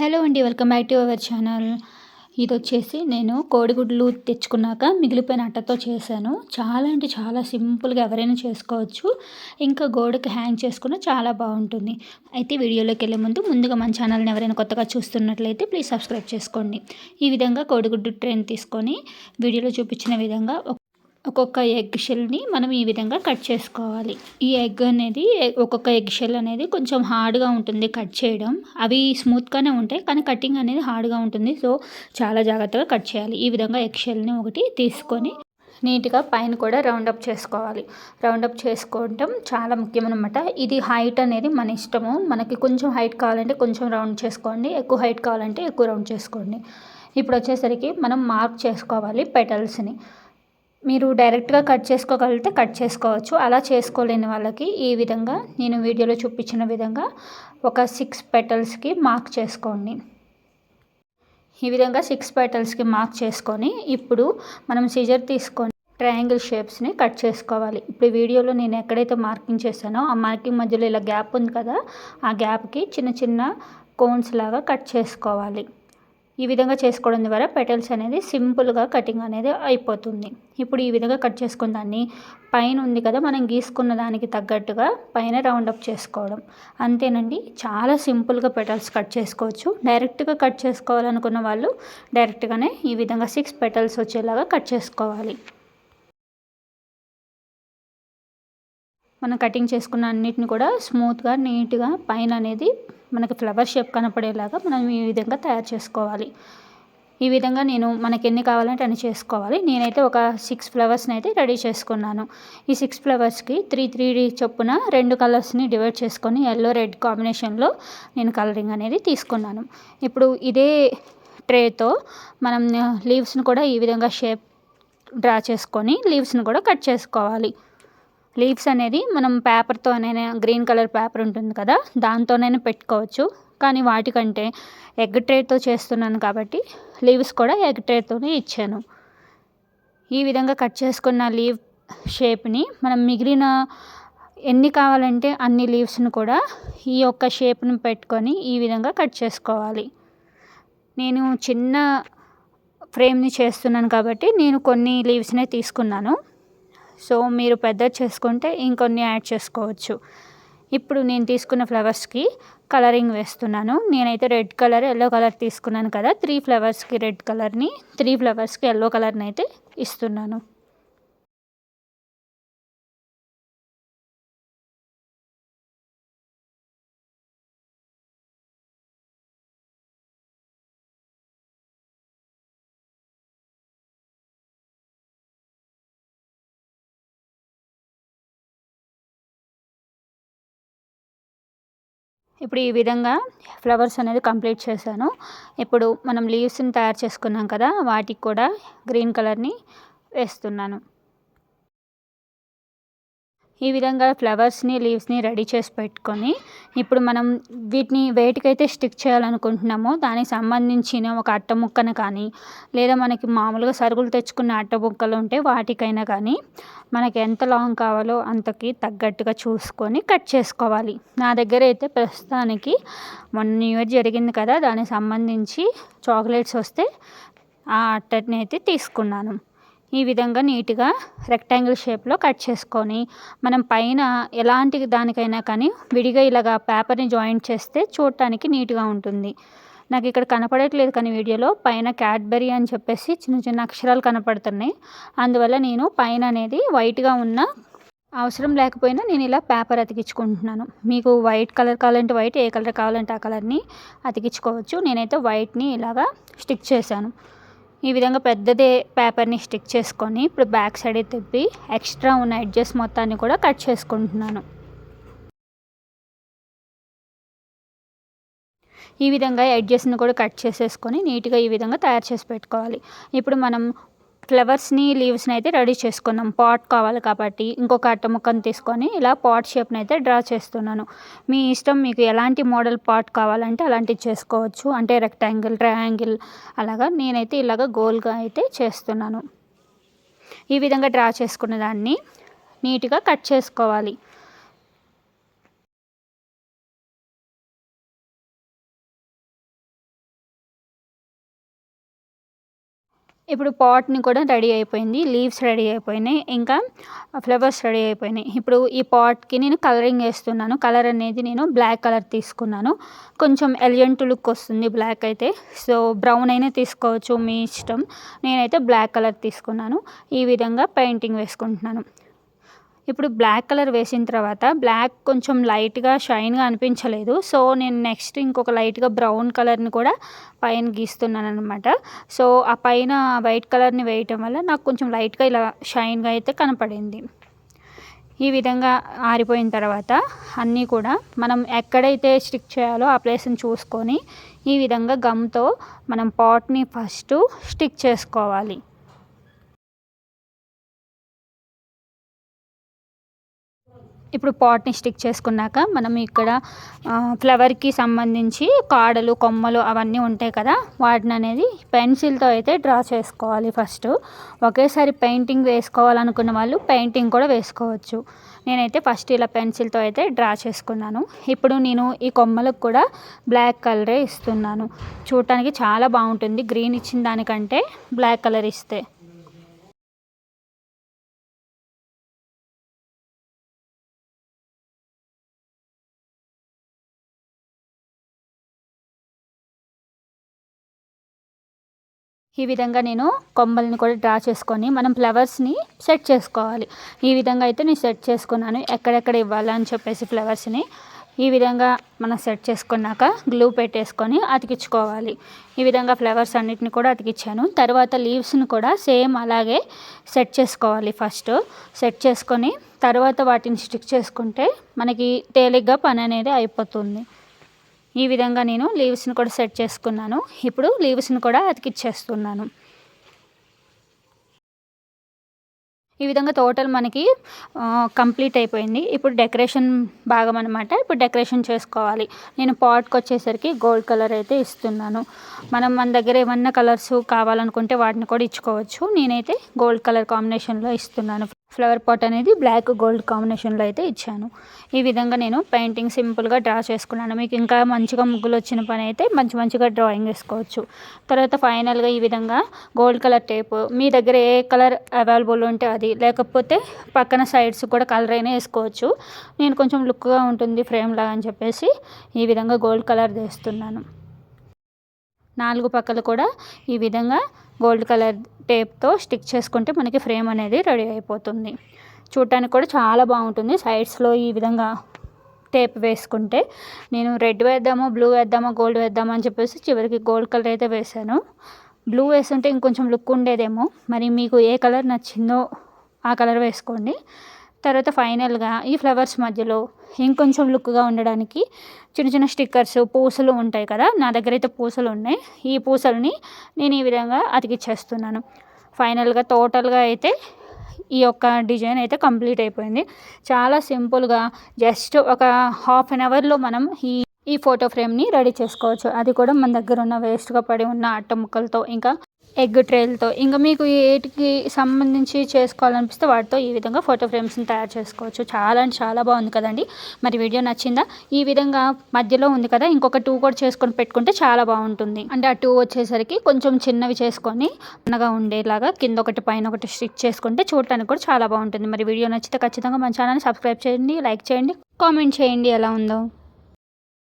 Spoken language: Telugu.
హలో అండి welcome back to our channel. ఇది వచ్చేసి నేను కోడిగుడ్లు తెచ్చుకున్నాక మిగిలిపోయిన అట్టతో చేశాను. చాలా అంటే చాలా సింపుల్గా ఎవరైనా చేసుకోవచ్చు. ఇంకా గోడకి హ్యాంగ్ చేసుకున్న చాలా బాగుంటుంది. అయితే వీడియోలోకి వెళ్ళే ముందు ముందుగా మన ఛానల్ని ఎవరైనా కొత్తగా చూస్తున్నట్లయితే ప్లీజ్ సబ్స్క్రైబ్ చేసుకోండి. ఈ విధంగా కోడిగుడ్డు ట్రైన్ తీసుకొని వీడియోలో చూపించిన విధంగా ఒక్కొక్క ఎగ్ షెల్ని మనం ఈ విధంగా కట్ చేసుకోవాలి. ఈ ఎగ్ అనేది ఒక్కొక్క ఎగ్ షెల్ అనేది కొంచెం హార్డ్గా ఉంటుంది కట్ చేయడం. అవి స్మూత్గానే ఉంటాయి కానీ కటింగ్ అనేది హార్డ్గా ఉంటుంది. సో చాలా జాగ్రత్తగా కట్ చేయాలి. ఈ విధంగా ఎగ్ షెల్ని ఒకటి తీసుకొని నీట్గా పైన కూడా రౌండప్ చేసుకోవాలి. రౌండప్ చేసుకోవటం చాలా ముఖ్యమనమాట ఇది హైట్ అనేది మన ఇష్టము. మనకి కొంచెం హైట్ కావాలంటే కొంచెం రౌండ్ చేసుకోండి. ఎక్కువ హైట్ కావాలంటే ఎక్కువ రౌండ్ చేసుకోండి. ఇప్పుడు వచ్చేసరికి మనం మార్క్ చేసుకోవాలి పెటల్స్ని. మీరు డైరెక్ట్గా కట్ చేసుకోగలిగితే కట్ చేసుకోవచ్చు. అలా చేసుకోలేని వాళ్ళకి ఈ విధంగా నేను వీడియోలో చూపించిన విధంగా ఒక సిక్స్ పెటల్స్కి మార్క్ చేసుకోండి. ఈ విధంగా సిక్స్ పెటల్స్కి మార్క్ చేసుకొని ఇప్పుడు మనం సిజర్ తీసుకొని ట్రయాంగిల్ షేప్స్ని కట్ చేసుకోవాలి. ఇప్పుడు వీడియోలో నేను ఎక్కడైతే మార్కింగ్ చేశానో ఆ మార్కింగ్ మధ్యలో ఇలా గ్యాప్ ఉంది కదా ఆ గ్యాప్కి చిన్న చిన్న కోన్స్ లాగా కట్ చేసుకోవాలి. ఈ విధంగా చేసుకోవడం ద్వారా పెటల్స్ అనేది సింపుల్గా కటింగ్ అనేది అయిపోతుంది. ఇప్పుడు ఈ విధంగా కట్ చేసుకున్న దాన్ని పైన ఉంది కదా మనం గీసుకున్న దానికి తగ్గట్టుగా పైన రౌండ్ అప్ చేసుకోవడం. అంతేనండి చాలా సింపుల్గా పెటల్స్ కట్ చేసుకోవచ్చు. డైరెక్ట్గా కట్ చేసుకోవాలనుకున్న వాళ్ళు డైరెక్ట్గానే ఈ విధంగా సిక్స్ పెటల్స్ వచ్చేలాగా కట్ చేసుకోవాలి. మనం కటింగ్ చేసుకున్న అన్నిటిని కూడా స్మూత్గా నీట్గా పైన అనేది మనకి ఫ్లవర్ షేప్ కనపడేలాగా మనం ఈ విధంగా తయారు చేసుకోవాలి. ఈ విధంగా నేను మనకి ఎన్ని కావాలంటే అన్ని చేసుకోవాలి. నేనైతే ఒక సిక్స్ ఫ్లవర్స్ని అయితే రెడీ చేసుకున్నాను. ఈ సిక్స్ ఫ్లవర్స్కి త్రీ త్రీ చొప్పున రెండు కలర్స్ని డివైడ్ చేసుకొని ఎల్లో రెడ్ కాంబినేషన్లో నేను కలరింగ్ అనేది తీసుకున్నాను. ఇప్పుడు ఇదే ట్రేతో మనం uh, లీవ్స్ని కూడా ఈ విధంగా షేప్ డ్రా చేసుకొని లీవ్స్ని కూడా కట్ చేసుకోవాలి. లీవ్స్ అనేది మనం పేపర్తోనైనా గ్రీన్ కలర్ పేపర్ ఉంటుంది కదా దాంతోనైనా పెట్టుకోవచ్చు. కానీ వాటికంటే ఎగ్ ట్రేతో చేస్తున్నాను కాబట్టి లీవ్స్ కూడా ఎగ్ ట్రేతోనే ఇచ్చాను. ఈ విధంగా కట్ చేసుకున్న లీవ్ షేప్ని మనం మిగిలిన ఎన్ని కావాలంటే అన్ని లీవ్స్ను కూడా ఈ యొక్క షేప్ను పెట్టుకొని ఈ విధంగా కట్ చేసుకోవాలి. నేను చిన్న ఫ్రేమ్ని చేస్తున్నాను కాబట్టి నేను కొన్ని లీవ్స్నే తీసుకున్నాను. సో మీరు పెద్ద చేసుకుంటే ఇంకొన్ని యాడ్ చేసుకోవచ్చు. ఇప్పుడు నేను తీసుకున్న ఫ్లవర్స్కి కలరింగ్ వేస్తున్నాను. నేనైతే రెడ్ కలర్ ఎల్లో కలర్ తీసుకున్నాను కదా త్రీ ఫ్లవర్స్కి రెడ్ కలర్ని త్రీ ఫ్లవర్స్కి ఎల్లో కలర్ని అయితే ఇస్తున్నాను. ఇప్పుడు ఈ విధంగా ఫ్లవర్స్ అనేది కంప్లీట్ చేశాను. ఇప్పుడు మనం లీవ్స్ని తయారు చేసుకున్నాం కదా వాటికి కూడా గ్రీన్ కలర్ని వేస్తున్నాను. ఈ విధంగా ఫ్లవర్స్ని లీవ్స్ని రెడీ చేసి పెట్టుకొని ఇప్పుడు మనం వీటిని వేటికైతే స్టిక్ చేయాలనుకుంటున్నామో దానికి సంబంధించిన ఒక అట్ట ముక్కను కానీ లేదా మనకి మామూలుగా సరుకులు తెచ్చుకున్న అట్ట ముక్కలు ఉంటే వాటికైనా కానీ మనకి ఎంత లాంగ్ కావాలో అంతకి తగ్గట్టుగా చూసుకొని కట్ చేసుకోవాలి. నా దగ్గర అయితే ప్రస్తుతానికి మొన్న న్యూ ఇయర్ జరిగింది కదా దానికి సంబంధించి చాక్లెట్స్ వస్తే ఆ అట్టని అయితే తీసుకున్నాను. ఈ విధంగా నీట్గా రెక్టాంగిల్ షేప్లో కట్ చేసుకొని మనం పైన ఎలాంటి దానికైనా కానీ విడిగా ఇలాగా పేపర్ని జాయింట్ చేస్తే చూడటానికి నీట్గా ఉంటుంది. నాకు ఇక్కడ కనపడట్లేదు కానీ వీడియోలో పైన క్యాడ్బెరీ అని చెప్పేసి చిన్న చిన్న అక్షరాలు కనపడుతున్నాయి. అందువల్ల నేను పైన అనేది వైట్గా ఉన్న అవసరం లేకపోయినా నేను ఇలా పేపర్ అతికించుకుంటున్నాను. మీకు వైట్ కలర్ కావాలంటే వైట్ ఏ కలర్ కావాలంటే ఆ కలర్ని అతికించుకోవచ్చు. నేనైతే వైట్ని ఇలాగా స్టిక్ చేశాను. ఈ విధంగా పెద్దదే పేపర్ని స్టిక్ చేసుకొని ఇప్పుడు బ్యాక్ సైడ్ తిప్పి ఎక్స్ట్రా ఉన్న ఎడ్జెస్ మొత్తాన్ని కూడా కట్ చేసుకుంటున్నాను. ఈ విధంగా ఎడ్జెస్ని కూడా కట్ చేసేసుకొని నీట్గా ఈ విధంగా తయారు చేసి పెట్టుకోవాలి. ఇప్పుడు మనం ఫ్లవర్స్ని లీవ్స్ని అయితే రెడీ చేసుకున్నాం. పాట్ కావాలి కాబట్టి ఇంకొక అట్ట ముక్కను తీసుకొని ఇలా పాట్ షేప్ని అయితే డ్రా చేస్తున్నాను. మీ ఇష్టం మీకు ఎలాంటి మోడల్ పాట్ కావాలంటే అలాంటివి చేసుకోవచ్చు. అంటే రెక్టాంగిల్ ట్రయాంగిల్ అలాగా నేనైతే ఇలాగ గోల్గా అయితే చేస్తున్నాను. ఈ విధంగా డ్రా చేసుకున్న దాన్ని నీట్గా కట్ చేసుకోవాలి. ఇప్పుడు పాట్ని కూడా రెడీ అయిపోయింది లీవ్స్ రెడీ అయిపోయినాయి ఇంకా ఫ్లవర్స్ రెడీ అయిపోయినాయి. ఇప్పుడు ఈ పాట్కి నేను కలరింగ్ వేస్తున్నాను. కలర్ అనేది నేను బ్లాక్ కలర్ తీసుకున్నాను. కొంచెం ఎలిజెంట్ లుక్ వస్తుంది బ్లాక్ అయితే. సో బ్రౌన్ అయినా తీసుకోవచ్చు మీ ఇష్టం. నేనైతే బ్లాక్ కలర్ తీసుకున్నాను. ఈ విధంగా పెయింటింగ్ వేసుకుంటున్నాను. ఇప్పుడు బ్లాక్ కలర్ వేసిన తర్వాత బ్లాక్ కొంచెం లైట్గా షైన్గా అనిపించలేదు. సో నేను నెక్స్ట్ ఇంకొక లైట్గా బ్రౌన్ కలర్ని కూడా పైన గీస్తున్నాను అనమాట సో ఆ పైన వైట్ కలర్ని వేయటం వల్ల నాకు కొంచెం లైట్గా ఇలా షైన్గా అయితే కనపడింది. ఈ విధంగా ఆరిపోయిన తర్వాత అన్నీ కూడా మనం ఎక్కడైతే స్టిక్ చేయాలో ఆ ప్లేస్ని చూసుకొని ఈ విధంగా గమ్తో మనం పాట్ని ఫస్ట్ స్టిక్ చేసుకోవాలి. ఇప్పుడు పాట్ని స్టిక్ చేసుకున్నాక మనం ఇక్కడ ఫ్లవర్కి సంబంధించి కాడలు కొమ్మలు అవన్నీ ఉంటాయి కదా వాటిని అనేది పెన్సిల్తో అయితే డ్రా చేసుకోవాలి ఫస్ట్. ఒకేసారి పెయింటింగ్ వేసుకోవాలనుకున్న వాళ్ళు పెయింటింగ్ కూడా వేసుకోవచ్చు. నేనైతే ఫస్ట్ ఇలా పెన్సిల్తో అయితే డ్రా చేసుకున్నాను. ఇప్పుడు నేను ఈ కొమ్మలకు కూడా బ్లాక్ కలరే ఇస్తున్నాను. చూడటానికి చాలా బాగుంటుంది. గ్రీన్ ఇచ్చిన దానికంటే బ్లాక్ కలర్ ఇస్తే. ఈ విధంగా నేను కొమ్మల్ని కూడా డ్రా చేసుకొని మనం ఫ్లవర్స్ని సెట్ చేసుకోవాలి. ఈ విధంగా అయితే నేను సెట్ చేసుకున్నాను. ఎక్కడెక్కడ ఇవ్వాలని చెప్పేసి ఫ్లవర్స్ని ఈ విధంగా మనం సెట్ చేసుకున్నాక గ్లూ పెట్టేసుకొని అతికించుకోవాలి. ఈ విధంగా ఫ్లవర్స్ అన్నిటిని కూడా అతికించాను. తర్వాత లీవ్స్ని కూడా సేమ్ అలాగే సెట్ చేసుకోవాలి ఫస్ట్. సెట్ చేసుకొని తర్వాత వాటిని స్టిక్ చేసుకుంటే మనకి తేలిగ్గా పని అనేది అయిపోతుంది. ఈ విధంగా నేను లీవ్స్ని కూడా సెట్ చేసుకున్నాను. ఇప్పుడు లీవ్స్ని కూడా అతికిచ్చేస్తున్నాను. ఈ విధంగా టోటల్ మనకి కంప్లీట్ అయిపోయింది. ఇప్పుడు డెకరేషన్ భాగం అనమాట ఇప్పుడు డెకరేషన్ చేసుకోవాలి. నేను పాట్కి వచ్చేసరికి గోల్డ్ కలర్ అయితే ఇస్తున్నాను. మనం మన దగ్గర ఏమన్నా కలర్స్ కావాలనుకుంటే వాటిని కూడా ఇచ్చుకోవచ్చు. నేనైతే గోల్డ్ కలర్ కాంబినేషన్లో ఇస్తున్నాను. ఫ్లవర్ పాట్ అనేది బ్లాక్ గోల్డ్ కాంబినేషన్లో అయితే ఇచ్చాను. ఈ విధంగా నేను పెయింటింగ్ సింపుల్గా డ్రా చేసుకున్నాను. మీకు ఇంకా మంచిగా ముగ్గులు వచ్చిన పని అయితే మంచి మంచిగా డ్రాయింగ్ వేసుకోవచ్చు. తర్వాత ఫైనల్గా ఈ విధంగా గోల్డ్ కలర్ టేప్. మీ దగ్గర ఏ కలర్ అవైలబుల్ ఉంటే అది. లేకపోతే పక్కన సైడ్స్ కూడా కలర్ అయినా వేసుకోవచ్చు. నేను కొంచెం లుక్గా ఉంటుంది ఫ్రేమ్ లాగా అని చెప్పేసి ఈ విధంగా గోల్డ్ కలర్ వేస్తున్నాను. నాలుగు పక్కలు కూడా ఈ విధంగా గోల్డ్ కలర్ టేప్తో స్టిక్ చేసుకుంటే మనకి ఫ్రేమ్ అనేది రెడీ అయిపోతుంది. చూడటానికి కూడా చాలా బాగుంటుంది. సైడ్స్లో ఈ విధంగా టేప్ వేసుకుంటే నేను రెడ్ వేద్దామో బ్లూ వేద్దామో గోల్డ్ వేద్దామో అని చెప్పేసి చివరికి గోల్డ్ కలర్ అయితే వేసాను బ్లూ వేస్తుంటే ఇంకొంచెం లుక్ ఉండేదేమో. మరి మీకు ఏ కలర్ నచ్చిందో ఆ కలర్ వేసుకోండి. తర్వాత ఫైనల్గా ఈ ఫ్లవర్స్ మధ్యలో ఇంకొంచెం లుక్గా ఉండడానికి చిన్న చిన్న స్టిక్కర్స్ పూసలు ఉంటాయి కదా నా దగ్గర అయితే పూసలు ఉన్నాయి. ఈ పూసల్ని నేను ఈ విధంగా అతికిచ్చేస్తున్నాను. ఫైనల్గా టోటల్గా అయితే ఈ యొక్క డిజైన్ అయితే కంప్లీట్ అయిపోయింది. చాలా సింపుల్గా జస్ట్ ఒక హాఫ్ అన్ అవర్లో మనం ఈ ఈ ఫోటో ఫ్రేమ్ని రెడీ చేసుకోవచ్చు. అది కూడా మన దగ్గర ఉన్న వేస్ట్గా పడి ఉన్న అట్ట ముక్కలతో ఇంకా ఎగ్ ట్రేలతో. ఇంకా మీకు ఏటికి సంబంధించి చేసుకోవాలనిపిస్తే వాటితో ఈ విధంగా ఫోటో ఫ్రేమ్స్ని తయారు చేసుకోవచ్చు. చాలా అంటే చాలా బాగుంది కదండి. మరి వీడియో నచ్చిందా? ఈ విధంగా మధ్యలో ఉంది కదా ఇంకొక టూ కూడా చేసుకొని పెట్టుకుంటే చాలా బాగుంటుంది. అంటే ఆ టూ వచ్చేసరికి కొంచెం చిన్నవి చేసుకొని అన్నగా ఉండేలాగా కింద ఒకటి పైన ఒకటి స్టిచ్ చేసుకుంటే చూడటానికి కూడా చాలా బాగుంటుంది. మరి వీడియో నచ్చితే ఖచ్చితంగా మన ఛానల్ని సబ్స్క్రైబ్ చేయండి లైక్ చేయండి కామెంట్ చేయండి ఎలా ఉందో.